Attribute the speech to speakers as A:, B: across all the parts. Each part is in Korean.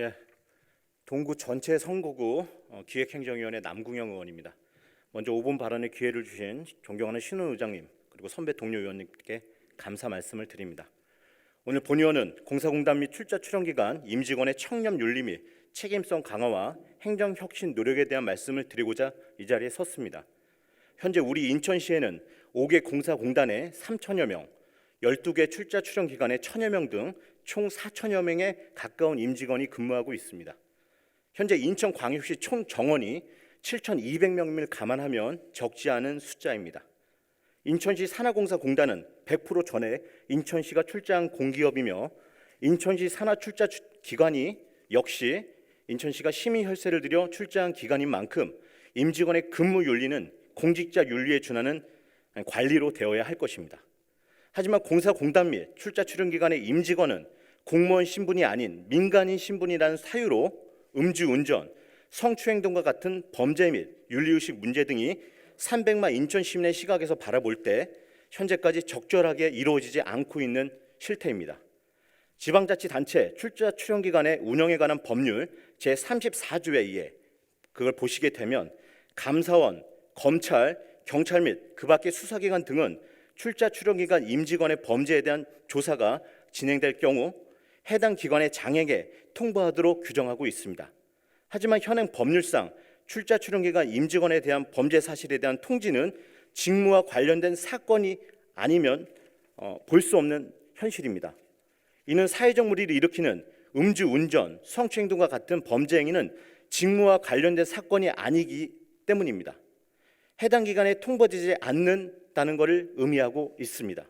A: 예, 동구 전체 선거구 어, 기획행정위원회 남궁영 의원입니다. 먼저 5분 발언의 기회를 주신 존경하는 신우 의장님 그리고 선배 동료 의원님께 감사 말씀을 드립니다. 오늘 본 의원은 공사공단 및 출자 출연 기간 임직원의 청렴 윤리 및 책임성 강화와 행정 혁신 노력에 대한 말씀을 드리고자 이 자리에 섰습니다. 현재 우리 인천시에는 5개 공사공단에 3천여 명, 12개 출자 출연 기관에 천여 명 등 총 4천여 명에 가까운 임직원이 근무하고 있습니다. 현재 인천광역시 총 정원이 7,200명임을 감안하면 적지 않은 숫자입니다. 인천시 산하공사공단은 100% 전에 인천시가 출자한 공기업이며 인천시 산하출자 주- 기관이 역시 인천시가 시민 혈세를 들여 출자한 기관인 만큼 임직원의 근무 윤리는 공직자 윤리에 준하는 관리로 되어야 할 것입니다. 하지만 공사공단 및 출자 출연 기관의 임직원은 공무원 신분이 아닌 민간인 신분이라는 사유로 음주운전, 성추행동과 같은 범죄 및 윤리의식 문제 등이 300만 인천 시민의 시각에서 바라볼 때 현재까지 적절하게 이루어지지 않고 있는 실태입니다. 지방자치단체 출자 출연 기관의 운영에 관한 법률 제 34조에 의해 그걸 보시게 되면 감사원, 검찰, 경찰 및 그 밖의 수사기관 등은 출자 출연 기관 임직원의 범죄에 대한 조사가 진행될 경우 해당 기관의 장에게 통보하도록 규정하고 있습니다. 하지만 현행 법률상 출자 출연 기관 임직원에 대한 범죄 사실에 대한 통지는 직무와 관련된 사건이 아니면 어, 볼 수 없는 현실입니다. 이는 사회적 무리를 일으키는 음주 운전, 성추행 등과 같은 범죄 행위는 직무와 관련된 사건이 아니기 때문입니다. 해당 기관에 통보되지 않는다는 것을 의미하고 있습니다.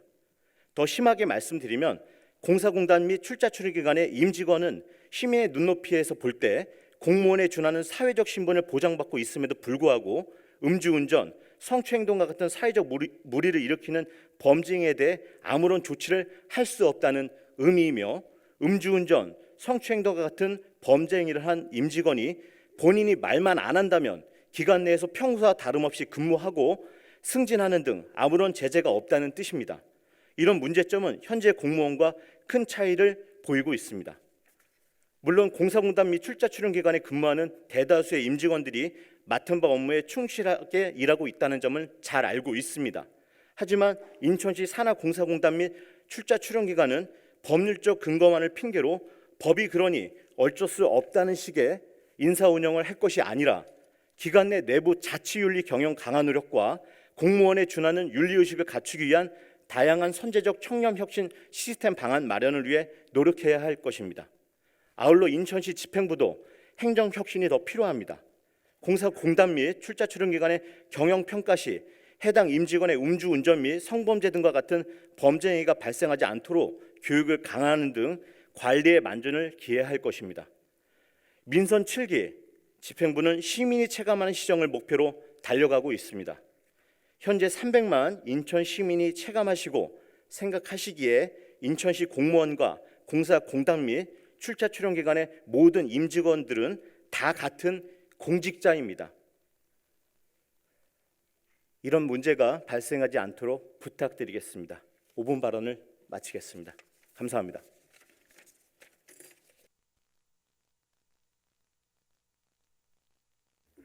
A: 더 심하게 말씀드리면 공사공단 및 출자 출입 기관의 임직원은 시민의 눈높이에서 볼 때 공무원에 준하는 사회적 신분을 보장받고 있음에도 불구하고 음주운전, 성추행동과 같은 사회적 무리, 무리 를 일으키는 범죄에 대해 아무런 조치를 할 수 없다는 의미이며 음주운전, 성추행동과 같은 범죄 행위를 한 임직원이 본인이 말만 안 한다면 기관 내에서 평소와 다름없이 근무하고 승진하는 등 아무런 제재가 없다는 뜻입니다. 이런 문제점은 현재 공무원과 큰 차이를 보이고 있습니다. 물론 공사공단 및 출자 출연 기관에 근무하는 대다수의 임직원들이 맡은 바 업무에 충실하게 일하고 있다는 점을 잘 알고 있습니다. 하지만 인천시 산하공사공단 및 출자 출연 기관은 법률적 근거만을 핑계로 법이 그러니 어쩔 수 없다는 식의 인사 운영을 할 것이 아니라 기관 내 내부 자치 윤리 경영 강화 노력과 공무원에 준하는 윤리 의식을 갖추기 위한 다양한 선제적 청렴 혁신 시스템 방안 마련을 위해 노력해야 할 것입니다. 아울러 인천시 집행부도 행정 혁신이 더 필요합니다. 공사 공단 및 출자 출연 기관의 경영 평가 시 해당 임직원의 음주 운전 및 성범죄 등과 같은 범죄 행위가 발생하지 않도록 교육을 강화하는 등 관리의 만전을 기해할 것입니다. 민선 7기 집행부는 시민이 체감하는 시정을 목표로 달려가고 있습니다. 현재 300만 인천 시민이 체감하시고 생각하시기에 인천시 공무원과 공사 공단 및 출자 출연 기관의 모든 임직원들은 다 같은 공직자입니다. 이런 문제가 발생하지 않도록 부탁드리겠습니다. 5분 발언을 마치겠습니다. 감사합니다.